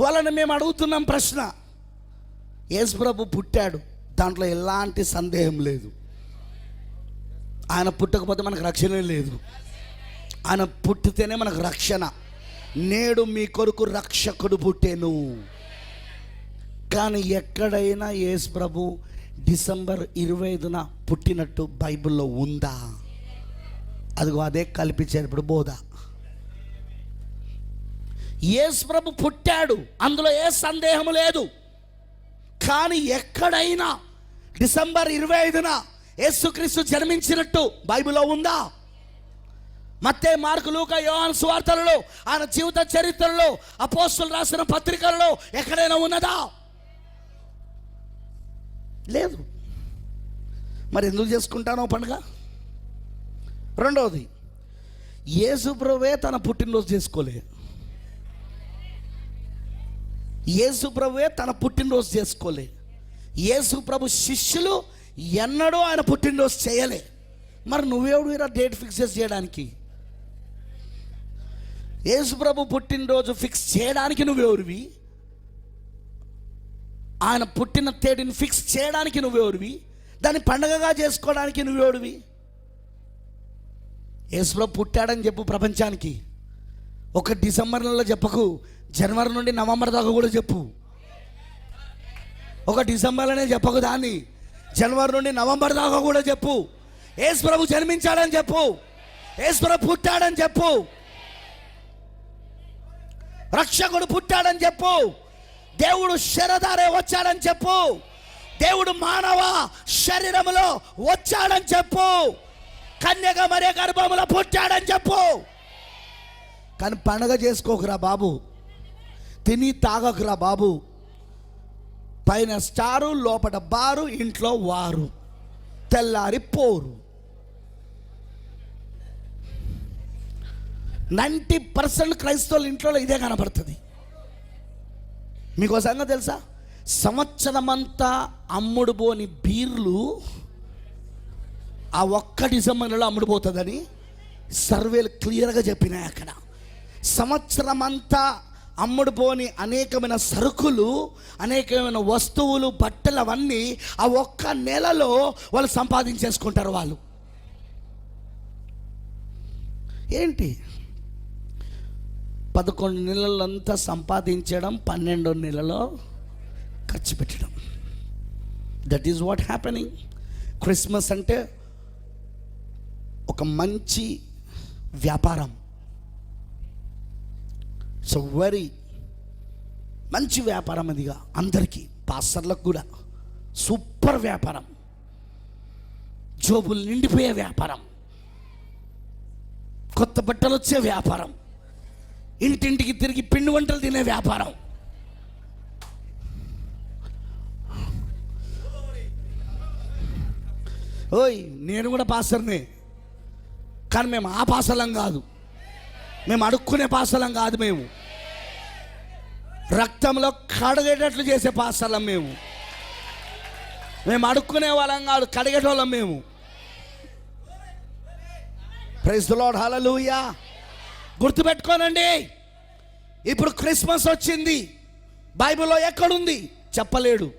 వాళ్ళని మేము అడుగుతున్నాం ప్రశ్న. యేసుప్రభు పుట్టాడు. దాంట్లో ఎలాంటి సందేహం లేదు. ఆయన పుట్టకపోతే మనకు రక్షణ లేదు. ఆయన పుట్టితేనే మనకు రక్షణ. నేడు మీ కొరకు రక్షకుడు పుట్టేను. కానీ ఎక్కడైనా యేసు ప్రభు డిసెంబర్ ఇరవై ఐదున పుట్టినట్టు బైబిల్లో ఉందా? అదిగో అదే కల్పించేటప్పుడు బోధ. యేసు ప్రభు పుట్టాడు. అందులో ఏ సందేహం లేదు. కానీ ఎక్కడైనా డిసెంబర్ ఇరవై ఐదున యేసుక్రీస్తు జన్మించినట్టు బైబిల్లో ఉందా? మత్తే మార్కు లూక యోహాను సువార్తలలో ఆయన జీవిత చరిత్రలో అపోస్తులు రాసిన పత్రికలలో ఎక్కడైనా ఉన్నదా? లేదు. మరి ఎందుకు చేసుకుంటానో పండుగ? రెండవది యేసు ప్రభువే తన పుట్టినరోజు చేసుకోలేదు యేసు ప్రభువే తన పుట్టినరోజు చేసుకోలే. యేసు ప్రభు శిష్యులు ఎన్నడూ ఆయన పుట్టినరోజు చేయలే. మరి నువ్వెవడు ఇలా డేట్ ఫిక్స్ చేసి చేయడానికి? యేసు ప్రభు పుట్టినరోజు ఫిక్స్ చేయడానికి నువ్వెవరివి? ఆయన పుట్టిన తేదీని ఫిక్స్ చేయడానికి నువ్వెవరివి? దాన్ని పండగగా చేసుకోవడానికి నువ్వెవడివి? యేసుప్రభు పుట్టాడని చెప్పు ప్రపంచానికి. ఒక డిసెంబర్ నెలలో చెప్పకు జనవరి నుండి నవంబర్ దాకా కూడా చెప్పు. ఒక డిసెంబర్లోనే చెప్పకు దాన్ని జనవరి నుండి నవంబర్ దాకా కూడా చెప్పు. యేసు ప్రభు జన్మించాడని చెప్పు. యేసు ప్రభు పుట్టాడని చెప్పు. రక్షకుడు పుట్టాడని చెప్పు. దేవుడు శరధారే వచ్చాడని చెప్పు. దేవుడు మానవ శరీరములో వచ్చాడని చెప్పు. కన్యక మరే గర్భములో పుట్టాడని చెప్పు. కానీ పండగ చేసుకోకురా బాబు. తిని తాగకురా బాబు. పైన స్టారు లోపల బారు ఇంట్లో వారు. తెల్లారి పోరు. నైంటీ పర్సెంట్ క్రైస్తవుల ఇంట్లో ఇదే కనబడుతుంది. మీకు సంగతి తెలుసా? సంవత్సరమంతా అమ్ముడు పోని బీర్లు ఆ ఒక్క డిసెంబర్లో అమ్ముడుపోతుందని సర్వేలు క్లియర్గా చెప్పినాయి అక్కడ. సంవత్సరం అంతా అమ్ముడుపోని అనేకమైన సరుకులు అనేకమైన వస్తువులు బట్టలు అవన్నీ ఆ ఒక్క నెలలో వాళ్ళు సంపాదించేసుకుంటారు వాళ్ళు. ఏంటి? పదకొండు నెలలంతా సంపాదించడం పన్నెండు నెలలో ఖర్చు పెట్టడం. That is what happening Christmas అంటే ఒక మంచి వ్యాపారం. సో వెరీ మంచి వ్యాపారం అదిగా. అందరికీ పాస్టర్లకు కూడా. సూపర్ వ్యాపారం. జోబులు నిండిపోయే వ్యాపారం. కొత్త బట్టలు వచ్చే వ్యాపారం. ఇంటింటికి తిరిగి పిండి వంటలు తినే వ్యాపారం. ఓయ్ నేను కూడా పాసర్నే కానీ మేము ఆ పాసలం కాదు. మేము అడుక్కునే పాసలం కాదు మేము. రక్తంలో కడగేటట్లు చేసే పాసలం మేము. మేము అడుక్కునే వాళ్ళం కాదు కడిగేటోళ్ళం మేము. ప్రైజ్ లార్డ్ హల్లెలూయా గుర్తుపెట్టుకోనండి ఇప్పుడు క్రిస్మస్ వచ్చింది. బైబిల్లో ఎక్కడుంది? చెప్పలేడు.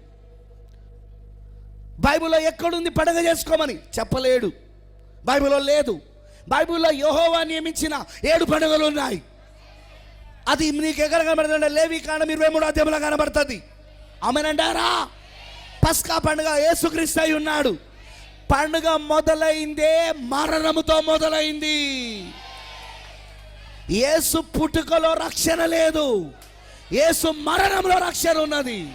బైబిల్లో ఎక్కడుంది? పండగ చేసుకోమని చెప్పలేడు. బైబిల్లో లేదు. బైబిల్లో యెహోవా నియమించిన ఏడు పండుగలు ఉన్నాయి. అది నీకు ఎక్కడ కనబడుతుంది లేవి కాండం ఇరవై మూడు అధ్యాయంలో కనబడుతుంది. ఆమెనంటారా? పస్కా పండుగ యేసుక్రీస్తు అయి ఉన్నాడు. పండుగ మొదలైందే మరణముతో మొదలైంది. యేసు పుట్టుకలో రక్షణ లేదు. యేసు మరణంలో రక్షణ ఉన్నది.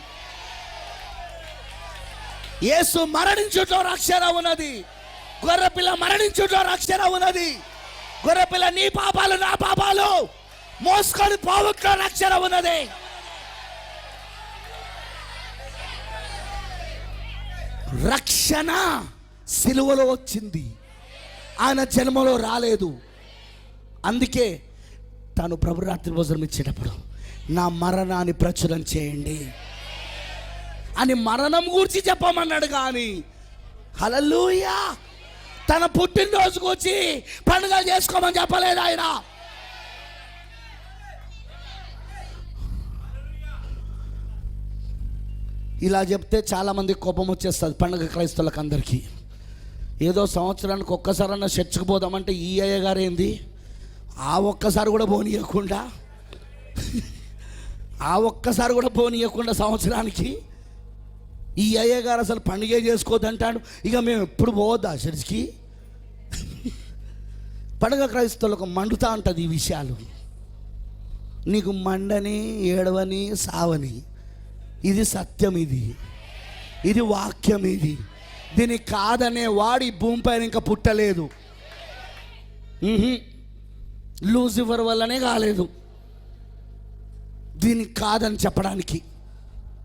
యేసు మరణించుట్లో రక్షణ ఉన్నది. గొర్రెపిల్ల మరణించుట రక్షణ ఉన్నది. గొర్రెపిల్ల నీ పాపాలు నా పాపాలు. మోసుకొని పోవుట్లో రక్షణ ఉన్నది. రక్షణ సిలువలో వచ్చింది. ఆయన జన్మలో రాలేదు. అందుకే తాను ప్రభు రాత్రి భోజనం ఇచ్చేటప్పుడు నా మరణాన్ని ప్రచురం చేయండి అని మరణం గురించి చెప్పమన్నాడు కానీ హలలుయా తన పుట్టినరోజుకు వచ్చి పండుగ చేసుకోమని చెప్పలేదు ఆయన. ఇలా చెప్తే చాలామంది కోపం వచ్చేస్తుంది పండుగ క్రైస్తవులకు అందరికీ. ఏదో సంవత్సరానికి ఒక్కసారన్నా చర్చకు పోదామంటే ఈ అయ్య గారు ఏంది? ఆ ఒక్కసారి కూడా పోనీయకుండా ఆ ఒక్కసారి కూడా పోనీయకుండా సంవత్సరానికి ఈ అయ్య గారు అసలు పండుగ చేసుకోవద్దంటాడు ఇక మేము ఎప్పుడు పోవద్దా చర్చికి పండుగ క్రైస్తవులకు మండుతా ఉంటుంది ఈ విషయాలు. నీకు మండని ఏడవని సావని. ఇది సత్యం ఇది. ఇది వాక్యం ఇది. దీన్ని కాదనే వాడి భూమిపైన ఇంకా పుట్టలేదు. లూసిఫర్ వల్లనే కాలేదు. దీనికి కాదని చెప్పడానికి.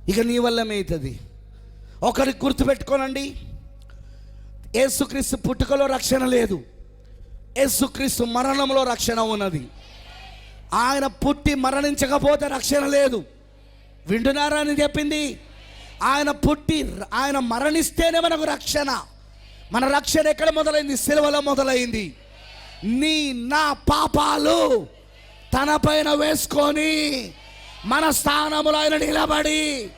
ఇక నీ వల్లమవుతుంది ఒకరి గుర్తుపెట్టుకోనండి. యేసుక్రీస్తు పుట్టుకలో రక్షణ లేదు. యేసుక్రీస్తు మరణంలో రక్షణ ఉన్నది. ఆయన పుట్టి మరణించకపోతే రక్షణ లేదు. వింటున్నారా అని చెప్పింది? ఆయన పుట్టి ఆయన మరణిస్తేనే మనకు రక్షణ. మన రక్షణ ఎక్కడ మొదలైంది? సిలువలో మొదలైంది. నీ నా పాపాలు తన పైన వేసుకొని మన స్థానములో ఆయన నిలబడి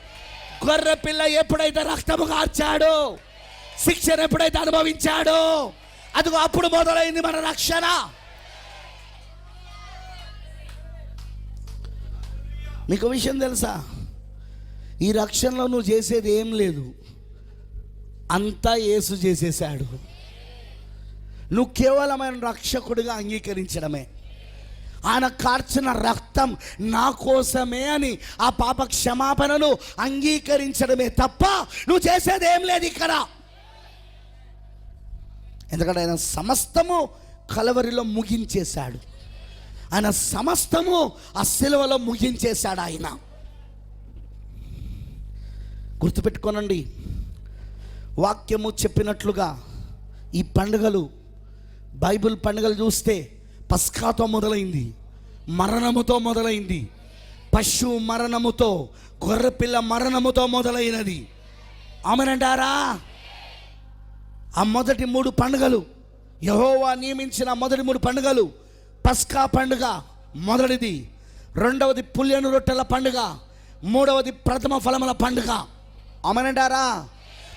గొర్రె పిల్ల ఎప్పుడైతే రక్తము కార్చాడో శిక్షను ఎప్పుడైతే అనుభవించాడో అదిగో అప్పుడు మొదలైంది మన రక్షణ. మీకు విషయం తెలుసా? ఈ రక్షణలో నువ్వు చేసేది ఏం లేదు. అంతా యేసు చేసేసాడు నువ్వు కేవలమైన రక్షకుడిగా అంగీకరించడమే. ఆయన కార్చిన రక్తం నా కోసమే అని ఆ పాప క్షమాపణను అంగీకరించడమే తప్ప నువ్వు చేసేది ఏం లేదు ఇక్కడ. ఎందుకంటే ఆయన సమస్తము కలవరిలో ముగించేశాడు. ఆయన సమస్తము ఆ సిలువలో ముగించేశాడు ఆయన. గుర్తుపెట్టుకోనండి వాక్యము చెప్పినట్లుగా ఈ పండుగలు బైబిల్ పండుగలు చూస్తే పస్కాతో మొదలైంది మరణముతో మొదలైంది పశు మరణముతో గొర్రెపిల్ల మరణముతో మొదలైనది. ఆమెనంటారా? ఆ మొదటి మూడు పండుగలు యహోవా నియమించిన మొదటి మూడు పండుగలు పస్కా పండుగ మొదటిది. రెండవది పుల్యను రొట్టెల పండుగ మూడవది ప్రథమ ఫలముల పండుగ. అమనంటారా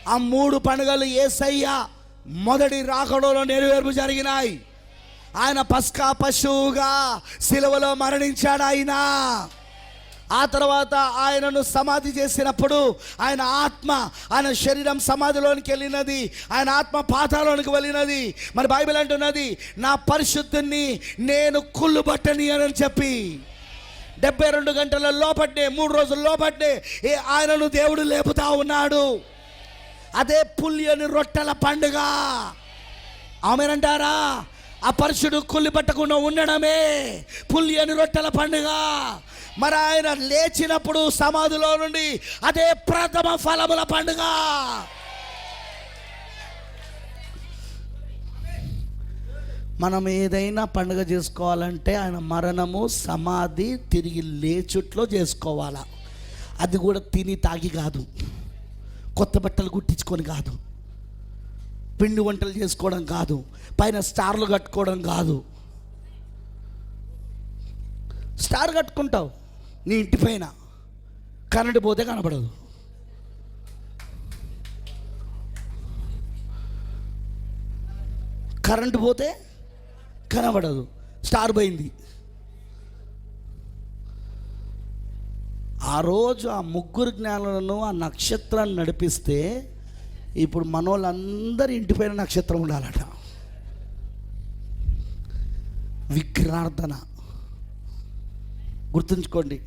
ఆ మూడు పండుగలు ఏసయ్య మొదటి రాకడలో నెరవేర్పు జరిగినాయి. ఆయన పస్కా పశువుగా సిలువలో మరణించాడు ఆయన. ఆ తర్వాత ఆయనను సమాధి చేసినప్పుడు ఆయన ఆత్మ ఆయన శరీరం సమాధిలోనికి వెళ్ళినది ఆయన ఆత్మ పాతాలోనికి వెళ్ళినది. మరి బైబిల్ అంటున్నది నా పరిశుద్ధుని నేను కుళ్ళు బట్టని అని చెప్పి. డెబ్బై రెండు గంటల లోపట్నే మూడు రోజుల లోపట్నే ఏ ఆయనను దేవుడు లేపుతా ఉన్నాడు. అదే పుల్యని రొట్టెల పండుగ. ఆమెనంటారా? ఆ పరుషుడు కుళ్ళి పట్టకుండా ఉండడమే. పుల్యని రొట్టెల పండుగ. మరి ఆయన లేచినప్పుడు సమాధిలో నుండి అదే ప్రథమ ఫలముల పండుగ. మనం ఏదైనా పండుగ చేసుకోవాలంటే ఆయన మరణము సమాధి తిరిగి లేచుట్లో చేసుకోవాలా. అది కూడా తిని తాగి కాదు. కొత్త బట్టలు కుట్టించుకొని కాదు. పిండి వంటలు చేసుకోవడం కాదు పైన స్టార్లు కట్టుకోవడం కాదు. స్టార్ కట్టుకుంటావు నీ ఇంటి పైన. కరెంటు పోతే కనబడదు. కరెంటు పోతే కనబడదు. స్టార్ పోయింది. ఆ రోజు ఆ ముగ్గురు జ్ఞానులను ఆ నక్షత్రాన్ని నడిపిస్తే ఇప్పుడు మనోళ్ళందరి ఇంటిపైన నక్షత్రం ఉండాలట. విగ్రహార్థన గుర్తుంచుకోండి.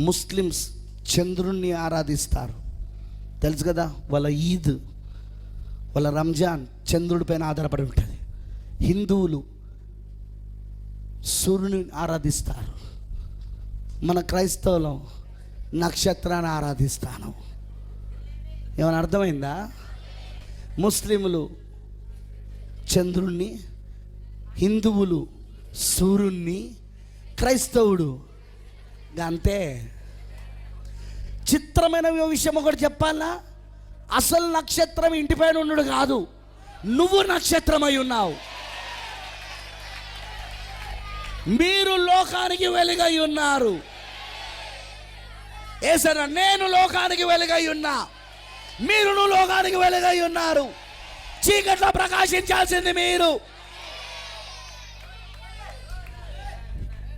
ముస్లిమ్స్ చంద్రుణ్ణి ఆరాధిస్తారు. తెలుసు కదా వాళ్ళ ఈద్ వాళ్ళ రంజాన్ చంద్రుడిపైన ఆధారపడి ఉంటుంది. హిందువులు సూర్యుని ఆరాధిస్తారు. మన క్రైస్తవులం నక్షత్రాన్ని ఆరాధిస్తాను. ఏమైనా అర్థమైందా? ముస్లింలు చంద్రుణ్ణి హిందువులు సూర్యుణ్ణి క్రైస్తవుడు. అంతే చిత్రమైన విషయం ఒకటి చెప్పాలా? అసలు నక్షత్రం ఇంటిపైన ఉన్నాడు కాదు నువ్వు నక్షత్రమై ఉన్నావు. మీరు లోకానికి వెలుగై ఉన్నారు. ఏ సరే నేను లోకానికి వెలుగై ఉన్నా. మీరును లోకానికి వెలుగై ఉన్నారు. చీకట్లో ప్రకాశించాల్సింది మీరు.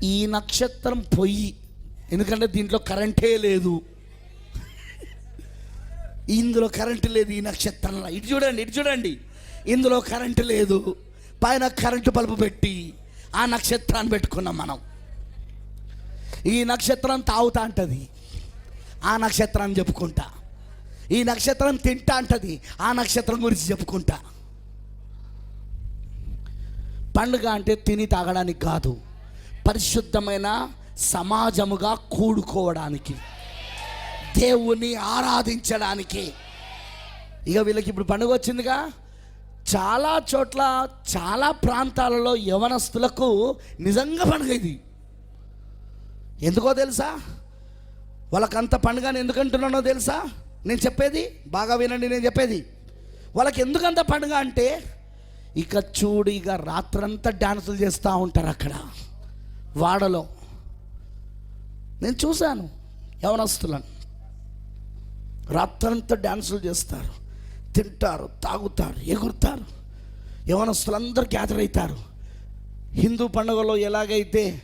ఈ నక్షత్రం పొయ్యి. ఎందుకంటే దీంట్లో కరెంటే లేదు. ఇందులో కరెంటు లేదు ఈ నక్షత్రంలో. ఇటు చూడండి ఇటు చూడండి. ఇందులో కరెంటు లేదు. పైన కరెంటు బల్బు పెట్టి ఆ నక్షత్రాన్ని పెట్టుకున్నాం మనం. ఈ నక్షత్రం తాగుతా అంటది. ఆ నక్షత్రాన్ని చెప్పుకుంటా. ఈ నక్షత్రం తింటా అంటది. ఆ నక్షత్రం గురించి చెప్పుకుంటా. పండుగ అంటే తిని తాగడానికి కాదు పరిశుద్ధమైన సమాజముగా కూడుకోవడానికి దేవుణ్ణి ఆరాధించడానికి. ఇక వీళ్ళకి ఇప్పుడు పండుగ వచ్చిందిగా. చాలా చోట్ల చాలా ప్రాంతాలలో యవనస్తులకు నిజంగా పండుగ ఇది. ఎందుకో తెలుసా? వాళ్ళకంత పండుగని ఎందుకంటున్నానో తెలుసా? నేను చెప్పేది? బాగా వినండి నేను చెప్పేది. వాళ్ళకి ఎందుకంత పండుగ అంటే ఇక చూడు ఇక రాత్రంతా డ్యాన్సులు చేస్తూ ఉంటారు అక్కడ వాడలో. నేను చూశాను యవనస్తులను. రాత్రంతా డ్యాన్సులు చేస్తారు తింటారు తాగుతారు ఎగురుతారు. యవనస్తులందరూ గ్యాదర్ అవుతారు. హిందూ పండుగలో ఎలాగైతే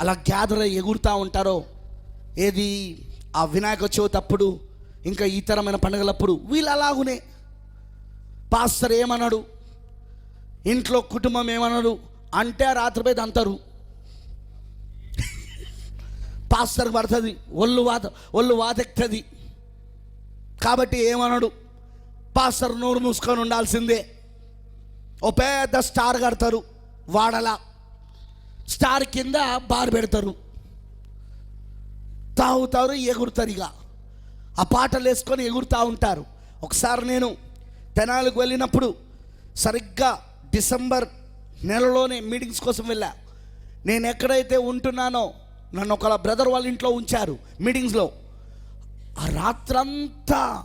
అలా గ్యాదర్ ఎగురుతూ ఉంటారో ఏది? ఆ వినాయక చవితి అప్పుడు ఇంకా ఇతరమైన పండుగలప్పుడు వీళ్ళు అలాగునే పాస్టర్ ఏమన్నాడు ఇంట్లో కుటుంబం ఏమన్నాడు అంటే రాత్రిపై అంటారు పాస్టర్ పడుతుంది ఒళ్ళు వాత ఒళ్ళు వాతెక్తుంది కాబట్టి ఏమన్నాడు పాస్టర్ నోరు మూసుకొని ఉండాల్సిందే. ఓ పెద్ద స్టార్ కడతారు వాడలా. స్టార్ కింద బార్ పెడతారు. తాగుతారు ఎగురుతారు ఇక ఆ పాటలు వేసుకొని ఎగురుతూ ఉంటారు. ఒకసారి నేను తెనాలకు వెళ్ళినప్పుడు సరిగ్గా డిసెంబర్ నెలలోనే మీటింగ్స్ కోసం వెళ్ళా. నేను ఎక్కడైతే ఉంటున్నానో నన్ను ఒక బ్రదర్ వాళ్ళ ఇంట్లో ఉంచారు మీటింగ్స్లో ఆ రాత్రంతా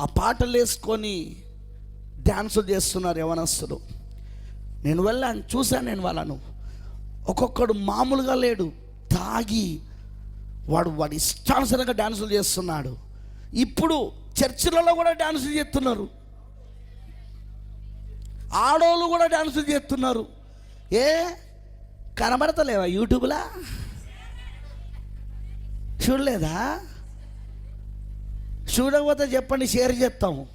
ఆ పాటలు వేసుకొని డ్యాన్సులు చేస్తున్నారు యవనస్తులు. నేను వెళ్ళాను చూశాను నేను వాళ్ళను. ఒక్కొక్కడు మామూలుగా లేడు తాగి వాడు వాడి ఇష్టానుసరంగా డ్యాన్సులు చేస్తున్నాడు. ఇప్పుడు చర్చిలలో కూడా డ్యాన్స్ చేస్తున్నారు. ఆడోళ్ళు కూడా డ్యాన్స్ చేస్తున్నారు. ఏ? కనబడతలేవా యూట్యూబ్లా? చూడలేదా? చూడకపోతే చెప్పండి షేర్ చేస్తాము.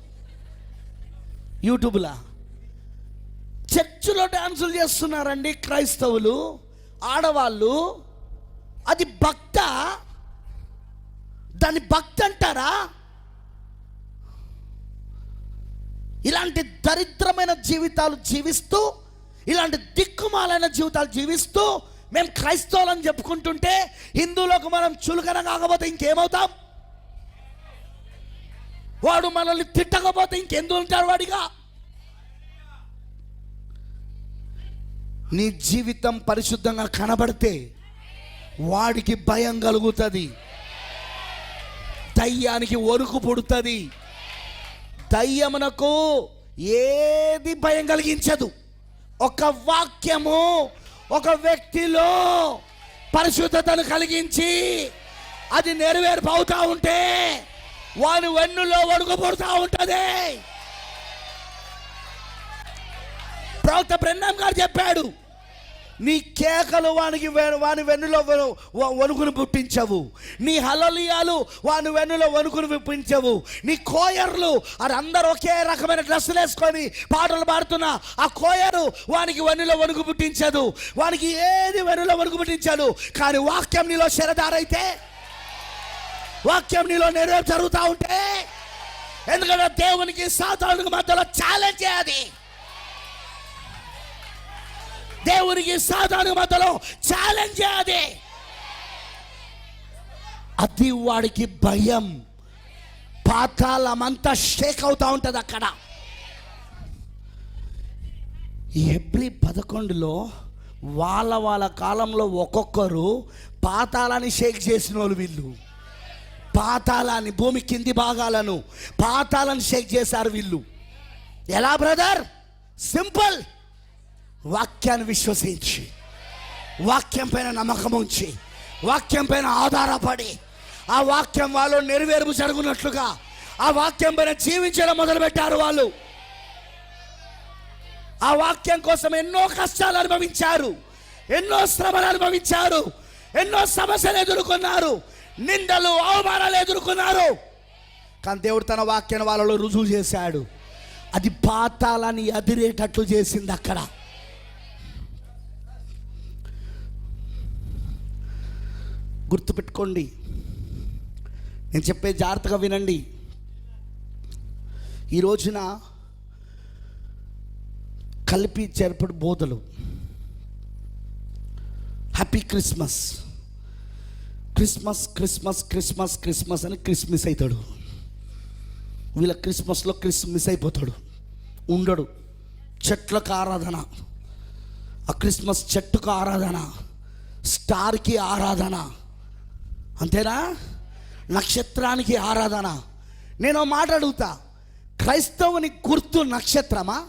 యూట్యూబ్లో? చర్చిలో డాన్సులు చేస్తున్నారండి క్రైస్తవులు ఆడవాళ్ళు. అది భక్త దాన్ని భక్తి అంటారా? ఇలాంటి దరిద్రమైన జీవితాలు జీవిస్తూ ఇలాంటి దిక్కుమాలైన జీవితాలు జీవిస్తూ మేము క్రైస్తవులని చెప్పుకుంటుంటే హిందువులకు మనం చులకన కాకపోతే ఇంకేమవుతాం? వాడు మనల్ని తిట్టకపోతే ఇంకెందుకు ఉంటాడు వాడిగా? నీ జీవితం పరిశుద్ధంగా కనబడితే వాడికి భయం కలుగుతుంది. దయ్యానికి వణుకు పుడుతుంది. దయ్యమునకు ఏది భయం కలిగించదు. ఒక వాక్యము ఒక వ్యక్తిలో పరిశుద్ధతను కలిగించి అది నెరవేర్పు అవుతా ఉంటే వాని వెన్నులో ఒడుకు పుడుతూ ఉంటుంది. ప్రవక్త బ్రహ్మం గారు చెప్పాడు నీ కేకలు వానికి వాని వెన్నులో వణుకును పుట్టించవు. నీ హలలియాలు వాని వెన్నులో వణుకును పుట్టించవు. నీ కోయర్లు అది అందరూ ఒకే రకమైన డ్రెస్సులు వేసుకొని పాటలు పాడుతున్న ఆ కోయరు వానికి వెన్నులో వణుకు పుట్టించదు. వానికి ఏది వెన్నులో వణుకు పుట్టించదు కానీ వాక్యం నీలో శరదారైతే వాక్యం నీలో నెరవేరు జరుగుతూ ఉంటే ఎందుకంటే దేవునికి సాధారణకు మధ్యలో ఛాలెంజ్ అది. దేవునికి సాధారణ మధ్యలో ఛాలెంజ్ అదే. అది వాడికి భయం. పాతాళమంతా షేక్ అవుతా ఉంటుంది అక్కడ. ఈ పదకొండులో వాళ్ళ వాళ్ళ కాలంలో ఒక్కొక్కరు పాతాళాన్ని షేక్ చేసిన వాళ్ళు వీళ్ళు. పాతాళాన్ని భూమి కింది భాగాలను పాతాళాన్ని షేక్ చేశారు వీళ్ళు. ఎలా బ్రదర్ సింపుల్ వాక్యాన్ని విశ్వసించి వాక్యం పైన నమ్మకం ఉంచి వాక్యం పైన ఆధారపడి ఆ వాక్యం వాళ్ళు నెరవేర్పు జరుగునట్లుగా ఆ వాక్యం పైన జీవించడం మొదలుపెట్టారు వాళ్ళు. ఆ వాక్యం కోసం ఎన్నో కష్టాలు అనుభవించారు ఎన్నో శ్రమలు అనుభవించారు ఎన్నో సమస్యలు ఎదుర్కొన్నారు నిందలు అవమానాలు ఎదుర్కొన్నారు. కానీ దేవుడు తన వాక్యాన్ని వాళ్ళలో రుజువు చేశాడు. అది పాతాలని అదిరేటట్లు చేసింది అక్కడ. గుర్తుపెట్టుకోండి. నేను చెప్పే జాగ్రత్తగా వినండి. ఈ రోజున కలిపి చేర్పడి బోధలు. Happy Christmas Christmas Christmas Christmas Christmas అని క్రిస్మస్ అవుతాడు వీళ్ళ క్రిస్మస్లో క్రిస్మస్ అయిపోతాడు. ఉండడు. చెట్లకు ఆరాధన. ఆ క్రిస్మస్ చెట్టుకు ఆరాధన. స్టార్కి ఆరాధన. అంతేనా? నక్షత్రానికి ఆరాధన. నేను ఓ మాట అడుగుతా. క్రైస్తవుని గుర్తు నక్షత్రమా?